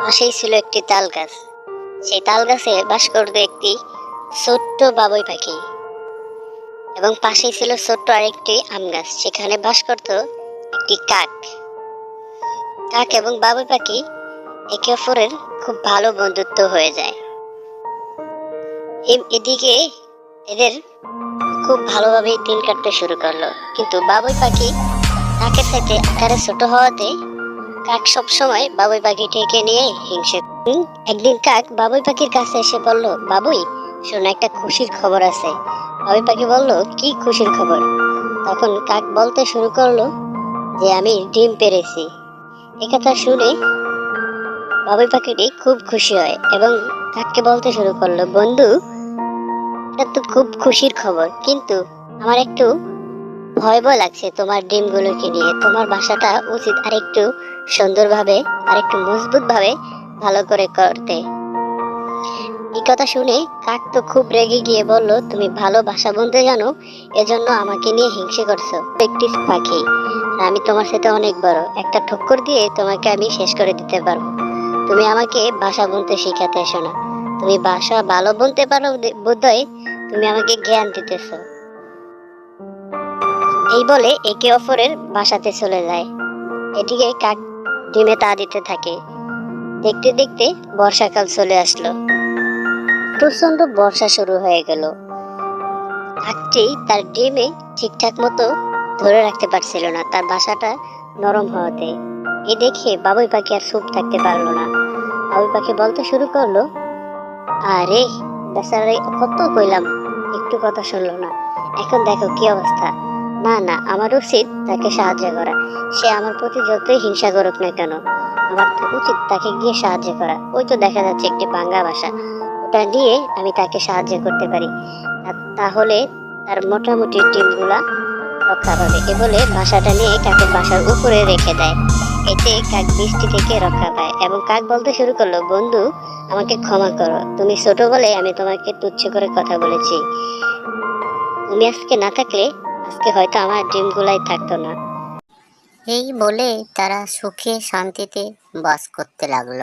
পাশেই ছিল একটি তাল গাছ। সেই তাল গাছে বাস করত একটি ছোট্ট বাবুই পাখি এবং পাশেই ছিল ছোট্ট আরেকটি আম গাছ, সেখানে বাস করত একটি কাক। কাক এবং বাবুই পাখি একে অপরের খুব ভালো বন্ধুত্ব হয়ে যায়। এদিকে এদের খুব ভালোভাবে দিন কাটতে শুরু করল। কিন্তু বাবুই পাখি কাকের সাথে আকারে ছোট হওয়াতে কাক সব সময় বাবুই পাখিটিকে নিয়ে হিংসে একদিন কাক বাবুই পাখির কাছে এসে বলল, বাবুই, শোনো, একটা খুশির খবর আছে। বাবুই পাখি বলল, কি খুশির খবর? তখন কাক বলতে শুরু করল যে, আমি ডিম পেরেছি। একথা শুনে বাবুই পাখিটি খুব খুশি হয় এবং কাককে বলতে শুরু করল, বন্ধু, এটা তো খুব খুশির খবর, কিন্তু আমার একটু ভয় ভয় লাগছে তোমার ডিমগুলোকে নিয়ে। তোমার বাসাটা উচিত আরেকটু সুন্দরভাবে, আরেকটু মজবুত ভাবে ভালো করে করতে। এই কথা শুনে কাক তো খুব রেগে গিয়ে বলল, তুমি ভালো ভাষা বলতে জানো, এজন্য আমাকে নিয়ে হিংসে করছ। একটি পাখি আমি তোমার সাথে অনেক বড়। একটা ঠক্কর দিয়ে তোমাকে আমি শেষ করে দিতে পারব। তুমি আমাকে ভাষা বলতে শেখাতে এসো না। তুমি ভাষা ভালো বলতে পারো বোধহয় তুমি আমাকে জ্ঞান দিতেছো। এই বলে একে অপরের বাসাতে চলে যায়। এদিকে কাক ডিমে তা দিতে থাকে। দেখতে দেখতে বর্ষাকাল চলে আসলো। প্রচণ্ড বর্ষা শুরু হয়ে গেল। কাকটি তার ডিমে ঠিকঠাক মতো ধরে রাখতে পারছিল না। তার বাসাটা নরম হওয়াতে। এ দেখে বাবুই পাখি আর চুপ থাকতে পারল না। বাবুই পাখি বলতে শুরু করল, আরে বেচারে কত কইলাম, একটু কথা শুনলো না। এখন দেখো কি অবস্থা। না না, আমার উচিত তাকে সাহায্য করা। সে আমার প্রতি যতই হিংসা করুক না কেন, আমার উচিত তাকে গিয়ে সাহায্য করা। ওই তো দেখা যাচ্ছে একটি বাঙ্গা ভাষা ওটা নিয়ে আমি তাকে সাহায্য করতে পারি। তাহলে তার মোটামুটি টিমগুলা রক্ষা পাবে। এ বলে বাসাটা নিয়ে কাকের বাসার উপরে রেখে দেয়। এতে কাক বৃষ্টি থেকে রক্ষা পায় এবং কাক বলতে শুরু করল, বন্ধু, আমাকে ক্ষমা করো। তুমি ছোট বলে আমি তোমাকে তুচ্ছ করে কথা বলেছি। তুমি আজকে না থাকলে আজকে হয়তো আমার ডিমগুলাই থাকতো না। এই বলে তারা সুখে শান্তিতে বাস করতে লাগল।